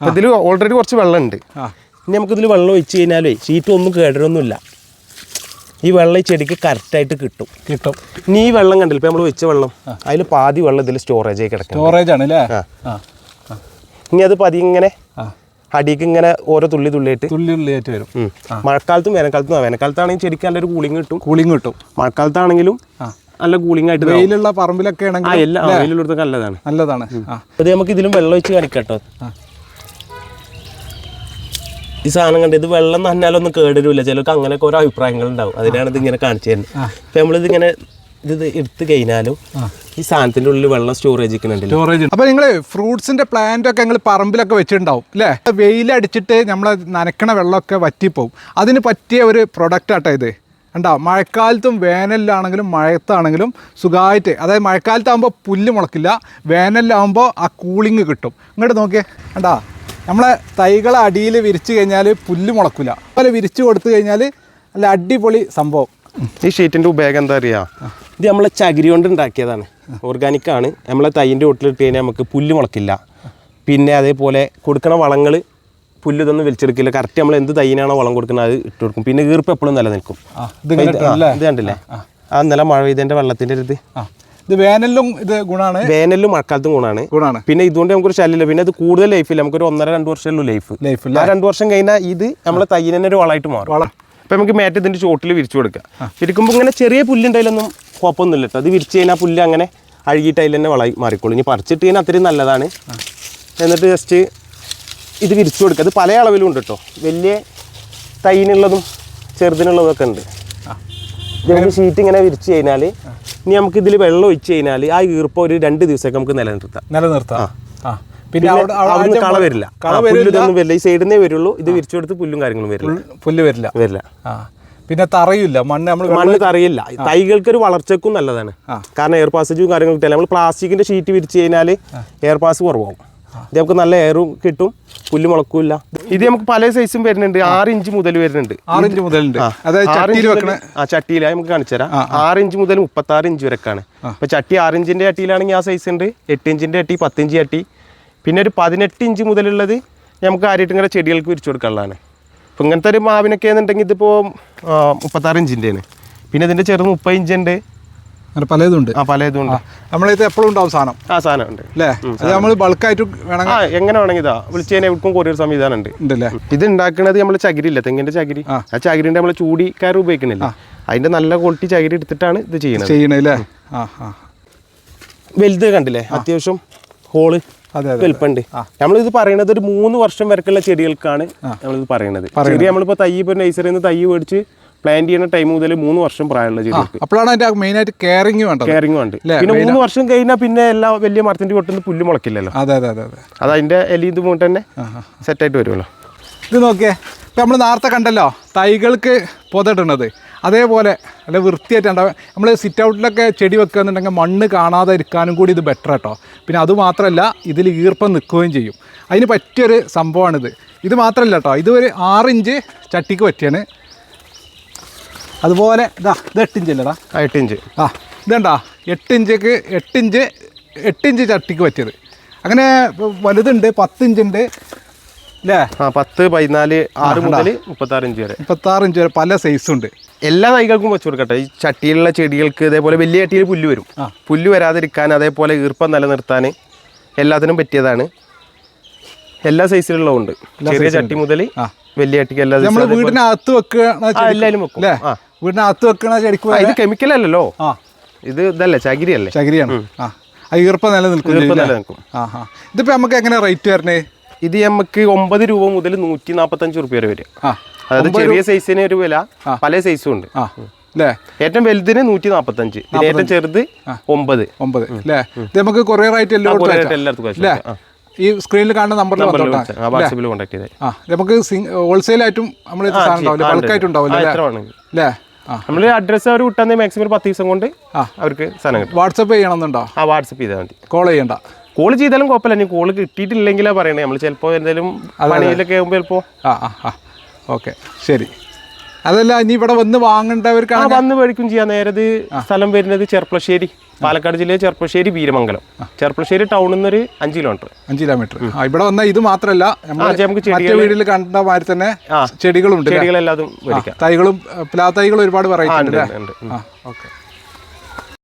അപ്പോൾ ഇതിൽ ഓൾറെഡി കുറച്ച് വെള്ളം ഉണ്ട് ആ. ഇനി നമുക്കിതിൽ വെള്ളം ഒഴിച്ച് കഴിഞ്ഞാലേ ഷീറ്റ് ഒന്നും കേടരൊന്നുമില്ല ഈ വെള്ളം ഈ ചെടിക്ക് കറക്റ്റായിട്ട് കിട്ടും. കിട്ടും. ഇനി ഈ വെള്ളം കണ്ടില്ല? ഇപ്പൊ നമ്മൾ വെച്ച വെള്ളം. അതിൽ പാതി വെള്ളം ഇതിൽ സ്റ്റോറേജ് ആയി കിടക്കണം സ്റ്റോറേജ് ആണ് അല്ലേ? ഇനി അത് പതി ഇങ്ങനെ അടിക്ക് ഇങ്ങനെ ഓരോ തുള്ളി തുള്ളിയായിട്ട് തുള്ളി തുള്ളിയായിട്ട് വരും. മഴക്കാലത്തും വേനൽക്കാലത്തും വേനൽക്കാലത്താണെങ്കിൽ ചെടിക്ക് നല്ലൊരു കൂളിംഗ് കിട്ടും. കൂളിംഗ് കിട്ടും. മഴക്കാലത്താണെങ്കിലും നല്ല കൂളിംഗ് ആയിട്ട്. വെയിലുള്ള പറമ്പിലൊക്കെ ആണെങ്കിൽ എല്ലാ വെയിലുള്ളതൊക്കെ നല്ലതാണ്. നല്ലതാണ്. അത് നമുക്ക് ഇതിലും വെള്ളം ഒഴിച്ച് കാണിക്കട്ടോ ആ. ഈ സാധനം കണ്ട് ഇത് വെള്ളം നന്നാലും ഒന്നും കേടരൂല്ല. ചിലർക്ക് അങ്ങനെയൊക്കെ ഓരോ അഭിപ്രായങ്ങൾ ഉണ്ടാവും അതിനാണ് ഇത് ഇങ്ങനെ കാണിച്ചു തരുന്നത്. അപ്പൊ നമ്മളിത് ഇങ്ങനെ ഇത് എടുത്തു കഴിഞ്ഞാലും ഈ സാധനത്തിന്റെ ഉള്ളിൽ വെള്ളം സ്റ്റോറേജ് സ്റ്റോറേജ് അപ്പൊ നിങ്ങൾ ഫ്രൂട്ട്സിന്റെ പ്ലാന്റ് ഒക്കെ നിങ്ങൾ പറമ്പിലൊക്കെ വെച്ചിട്ടുണ്ടാവും അല്ലേ വെയിലടിച്ചിട്ട് നമ്മൾ നനക്കണ വെള്ളമൊക്കെ വറ്റിപ്പോവും. അതിന് പറ്റിയ ഒരു പ്രൊഡക്റ്റ് ആട്ടോ ഇത്. കണ്ടോ? മഴക്കാലത്തും വേനലിലാണെങ്കിലും മഴയത്താണെങ്കിലും സുഖമായിട്ട് അതായത് മഴക്കാലത്താകുമ്പോൾ പുല്ല് മുളക്കില്ല വേനലിലാകുമ്പോൾ ആ കൂളിങ് കിട്ടും. ഇങ്ങോട്ട് നോക്കിയേ. കണ്ടാ? നമ്മളെ തൈകൾ അടിയിൽ വിരിച്ചു കഴിഞ്ഞാൽ പുല്ല് മുളക്കില്ല അതുപോലെ വിരിച്ചു കൊടുത്തു കഴിഞ്ഞാൽ നല്ല അടിപൊളി സംഭവം. ഈ ഷീറ്റിന്റെ ഉപയോഗം എന്താ അറിയാ? ഇത് നമ്മളെ ചകിരി കൊണ്ട് ഉണ്ടാക്കിയതാണ്. ഓർഗാനിക് ആണ്. നമ്മളെ തൈന്റെ ഒട്ടിലിട്ട് കഴിഞ്ഞാൽ നമുക്ക് പുല്ല് മുളക്കില്ല. പിന്നെ അതേപോലെ കൊടുക്കണ വളങ്ങൾ പുല്ല് ഇതൊന്നും വലിച്ചെടുക്കില്ല. കറക്റ്റ് നമ്മൾ എന്ത് തൈനാണോ വളം കൊടുക്കുന്നത് അത് ഇട്ട് കൊടുക്കും. പിന്നെ ഈർപ്പ് എപ്പോഴും നിലനിൽക്കും. ഇത് കണ്ടില്ലേ? ആ ഇന്നലെ മഴ പെയ്തതിന്റെ വെള്ളത്തിന്റെ ഒരു ഇത് ആ. ഇത് വേനലിലും ഇത് ഗുണമാണ് വേനലിലും മഴക്കാലത്തും ഗുണമാണ് ഗുണമാണ് പിന്നെ ഇതുകൊണ്ട് നമുക്കൊരു ശല്യമില്ല. പിന്നെ അത് കൂടുതൽ ലൈഫില്ല നമുക്കൊരു ഒന്നര രണ്ട് വർഷമല്ലോ ലൈഫ് ലൈഫ് ആ രണ്ട് വർഷം കഴിഞ്ഞാൽ ഇത് നമ്മളെ തന്നെ ഒരു വളമായിട്ട് മാറും. വളം. അപ്പം നമുക്ക് മേറ്റ് ഇതിന്റെ ചോട്ടിൽ വിരിച്ചു കൊടുക്കുക വിരിക്കുമ്പോൾ ഇങ്ങനെ ചെറിയ പുല്ലുണ്ടായാലൊന്നും കുഴപ്പമൊന്നുമില്ല കേട്ടോ അത് വിരിച്ച് കഴിഞ്ഞാൽ പുല്ല് അങ്ങനെ അഴുകിയിട്ട് അതിൽ തന്നെ വളമായി മാറിക്കോളും. ഇനി പറിച്ചിട്ട് കഴിഞ്ഞാൽ അത്രയും നല്ലതാണ്. എന്നിട്ട് ജസ്റ്റ് ഇത് വിരിച്ചു കൊടുക്കുക അത് പല അളവിലും ഉണ്ട് കേട്ടോ വലിയ തൈനുള്ളതും ചെറുതിനുള്ളതും ഒക്കെ ഉണ്ട്. ഇത് നമുക്ക് ഷീറ്റ് ഇങ്ങനെ വിരിച്ച് കഴിഞ്ഞാൽ ഇനി നമുക്ക് ഇതിൽ വെള്ളം ഒഴിച്ച് കഴിഞ്ഞാൽ ആ ഈർപ്പം ഒരു രണ്ട് ദിവസമൊക്കെ നമുക്ക് നിലനിർത്താം. നിലനിർത്താം. പിന്നെ പിന്നെ അവിടെ അവിടെ അവിടുന്ന് കള വരില്ല. കള വരില്ല. ഈ സൈഡിൽ നിന്നേ വരുള്ളൂ. ഇത് വിരിച്ചു കൊടുത്ത് പുല്ലും കാര്യങ്ങളും വരില്ല. പുല്ല് വരില്ല. വരില്ല. പിന്നെ തറയില്ല. മണ്ണ് നമ്മൾ മണ്ണ് തറയില്ല. തൈകൾക്ക് ഒരു വളർച്ചക്കും നല്ലതാണ്. കാരണം എയർ പാസേജും കാര്യങ്ങളും കിട്ടില്ല നമ്മൾ പ്ലാസ്റ്റിക്കിന്റെ ഷീറ്റ് വിരിച്ച് കഴിഞ്ഞാൽ എയർ പാസ് കുറവാകും ഇത് നമുക്ക് നല്ല എയറും കിട്ടും. പുല്ല് മുളക്കൂല ഇത് നമുക്ക് പല സൈസും വരുന്നുണ്ട്. ആറ് ഇഞ്ച് മുതൽ വരുന്നുണ്ട്. ആറ് ഇഞ്ച് മുതലുണ്ട്. അതായത് ചട്ടിയിൽ വെക്കണ മുതൽ- ആ ചട്ടിയിൽ നമുക്ക് കാണിച്ചു തരാം. ആറ് ഇഞ്ച് മുതൽ മുപ്പത്തി ആറ് ഇഞ്ച് വരെക്കാണ് ഇപ്പൊ ചട്ടി ആറ് ഇഞ്ചിന്റെ ചട്ടിയിലാണെങ്കിൽ ആ സൈസ് ഉണ്ട്. എട്ട് ഇഞ്ചിന്റെ ചട്ടി പത്ത് ഇഞ്ച് ചട്ടി. പിന്നെ ഒരു പതിനെട്ട് ഇഞ്ച് മുതലുള്ളത് നമുക്ക് ആരായിട്ട് ഇങ്ങനെ ചെടികൾക്ക് വിരിച്ചു കൊടുക്കാനുള്ളതാണ്. ഇപ്പം ഇങ്ങനത്തെ ഒരു മാവിനൊക്കെ എന്നുണ്ടെങ്കിൽ ഇതിപ്പോൾ മുപ്പത്താറ് ഇഞ്ചിന്റെയാണ് പിന്നെ ഇതിന്റെ ചെറുത് മുപ്പത് ഇഞ്ചുണ്ട് അങ്ങനെ നമ്മൾ ആ ഉണ്ട് നമ്മളിത് എപ്പോഴും ഉണ്ടാവും സാധനം. ആ സാധനം ഉണ്ട് അല്ലേ അത് നമ്മൾ ബൾക്കായിട്ട് വേണമെങ്കിൽ ആ എങ്ങനെ വേണമെങ്കിൽ ഇതാ. വിളിച്ചു കഴിഞ്ഞാൽ എവിടേക്കും കൊറിയർ സംവിധാനം ഉണ്ട് ഉണ്ടല്ലേ? ഇത് ഉണ്ടാക്കുന്നത് നമ്മൾ ചകിരി ഇല്ല തെങ്ങിന്റെ ചകിരി. ആ. ചകിരിന്റെ നമ്മൾ നമ്മൾ ചൂടിക്കാർ ഉപയോഗിക്കുന്നില്ല അതിന്റെ നല്ല ക്വാളിറ്റി ചകിരി എടുത്തിട്ടാണ് ഇത് ചെയ്യുന്നത് ചെയ്യണല്ലേ ആ ആ. വലുത് കണ്ടില്ലേ? അത്യാവശ്യം ഹോൾ വലുപ്പമുണ്ട്. നമ്മളിത് പറയണത് ഒരു മൂന്ന് വർഷം വരെക്കുള്ള ചെടികൾക്കാണ് നമ്മളിത് പറയണത്. ചെടി നമ്മളിപ്പോൾ തൈ ഇപ്പോൾ നഴ്സറിയിൽ നിന്ന് തൈ മേടിച്ച് പ്ലാന്റ് ചെയ്യുന്ന ടൈം മുതൽ മൂന്ന് വർഷം പ്രായമുള്ള ചെടികൾക്ക്. അപ്പോഴാണ് അതിന്റെ മെയിൻ ആയിട്ട് വേണ്ടത്. കെയറിംഗ് ഉണ്ട്? പിന്നെ മൂന്ന് വർഷം കഴിഞ്ഞാൽ പിന്നെ എല്ലാ വലിയ മരത്തിന്റെ പൊട്ടുന്ന പുല്ല് മുളക്കില്ലല്ലോ. അതെ അതെ അതെ അതെ. അത് അതിന്റെ എലി ഇത് പോയിട്ട് തന്നെ സെറ്റായിട്ട് വരുമല്ലോ ഇത് നോക്കിയേ ഇപ്പം നമ്മൾ നേരത്തെ കണ്ടല്ലോ തൈകൾക്ക് പൊതയിടുന്നത് അതേപോലെ നല്ല വൃത്തിയായിട്ട് ഉണ്ടാവും നമ്മൾ സിറ്റ് ഔട്ടിലൊക്കെ ചെടി വെക്കുകയെന്നുണ്ടെങ്കിൽ മണ്ണ് കാണാതെ ഇരിക്കാനും കൂടി ഇത് ബെറ്റർ കേട്ടോ പിന്നെ അതുമാത്രമല്ല ഇതിൽ ഈർപ്പം നിൽക്കുകയും ചെയ്യും. അതിന് പറ്റിയൊരു സംഭവമാണിത്. ഇത് മാത്രമല്ല കേട്ടോ ഇത് ഒരു ആറിഞ്ച് ചട്ടിക്ക് പറ്റിയാണ്. അതുപോലെ ഇതാ ഇത് എട്ടിഞ്ച് അല്ലേടാ? ആ, എട്ടിഞ്ച് ആ ഇതുണ്ടാ എട്ട് എട്ടിഞ്ച് എട്ടിഞ്ച് ചട്ടിക്ക് പറ്റിയത്. അങ്ങനെ വലുതുണ്ട് പത്തിഞ്ചുണ്ട് അല്ലേ ആ പത്ത് പതിനാല് ആറ് മുതൽ മുപ്പത്താറ് ഇഞ്ച് വരെ. മുപ്പത്താറ് ഇഞ്ച് വരെ പല സൈസുണ്ട് എല്ലാ തൈകൾക്കും വെച്ച് കൊടുക്കട്ടെ. ഈ ചട്ടിയിലുള്ള ചെടികൾക്ക് ഇതേപോലെ വലിയ ചട്ടിയിൽ പുല്ല് വരും. പുല്ല് വരാതിരിക്കാൻ അതേപോലെ ഈർപ്പം നിലനിർത്താൻ എല്ലാത്തിനും പറ്റിയതാണ്. എല്ലാ സൈസിലുള്ള ഉണ്ട് ചെറിയ ചട്ടി മുതൽ വലിയ ചട്ടിക്ക് എല്ലാ വീടിനകത്ത് വെക്കുക എല്ലാവരും വെക്കും. വീടിനകത്ത് വെക്കണ ശരിക്കും ഇത് കെമിക്കൽ അല്ലല്ലോ. ആ. ഇത് ഇതല്ലേ ചകിരിയല്ലേ? ചകിരിയാണ്. ആ. ആ ഈർപ്പം നിലനിൽക്കും ഈർപ്പം? നിലനിൽക്കും. ആ ആ. ഇതിപ്പോ നമുക്ക് എങ്ങനെ റേറ്റ് വരണേ? ഇത് നമുക്ക് ഒമ്പത് രൂപ മുതൽ നൂറ്റി നാൽപ്പത്തഞ്ച് റുപ്യ വരെ. വരും അതായത് ചെറിയ സൈസിന് ഒരു വില പല സൈസും ഉണ്ട്. അല്ലേ ഏറ്റവും വലുതിന് നൂറ്റി നാൽപ്പത്തഞ്ച് ഏറ്റവും ചെറുത് ഒമ്പത്. ഒമ്പത്. അല്ലേ ഇത് നമുക്ക് കൊറിയർ ആയിട്ട് എല്ലായിടത്തും അല്ലേ. ഈ സ്ക്രീനിൽ കാണുന്ന നമ്പറിൽ വാട്സപ്പിൽ കോൺടാക്ട് ചെയ്താൽ നമുക്ക് ഹോൾസെയിൽ ആയിട്ടും നമ്മൾ ബൾക്കായിട്ടുണ്ടാവില്ല അല്ലേ നമ്മൾ അഡ്രസ്സ് അവർ വിട്ടാൽ മാക്സിമം ഒരു പത്ത് ദിവസം കൊണ്ട് അവർക്ക് സാധനം കിട്ടും. വാട്സപ്പ് ചെയ്യണമെന്നുണ്ടോ? ആ വാട്സപ്പ് ചെയ്താൽ മതി. കോൾ ചെയ്യണ്ട. കോൾ ചെയ്താലും കുഴപ്പമില്ല. ഇനി കോൾ കിട്ടിയിട്ടില്ലെങ്കിലാണ് പറയണേ. നമ്മൾ ചിലപ്പോൾ എന്തെങ്കിലും പണിയിലൊക്കെ ആകുമ്പോൾ ചിലപ്പോൾ ആ ആ ഓക്കെ ശരി. അതല്ല ഇനി ഇവിടെ വന്ന് വാങ്ങേണ്ടവർക്കാണ് വന്ന് മേടിക്കും ചെയ്യാം. നേരത് സ്ഥലം വരുന്നത് ചെർപ്പളശ്ശേരി പാലക്കാട് ജില്ലയിലെ ചെർപ്പശ്ശേരി വീരമംഗലം. ചെർപ്പളശ്ശേരി ടൗണിൽ നിന്ന് ഒരു അഞ്ച് കിലോമീറ്റർ അഞ്ച് കിലോമീറ്റർ ഇവിടെ വന്നാൽ ഇത് മാത്രമല്ല നമുക്ക് വീട്ടിൽ കണ്ട മാതിരി തന്നെ. ചെടികളുണ്ട് ചെടികളെല്ലാം തൈകളും പ്ലാ തൈകളും ഒരുപാട് വെറൈറ്റി ഉണ്ട് ഓക്കെ.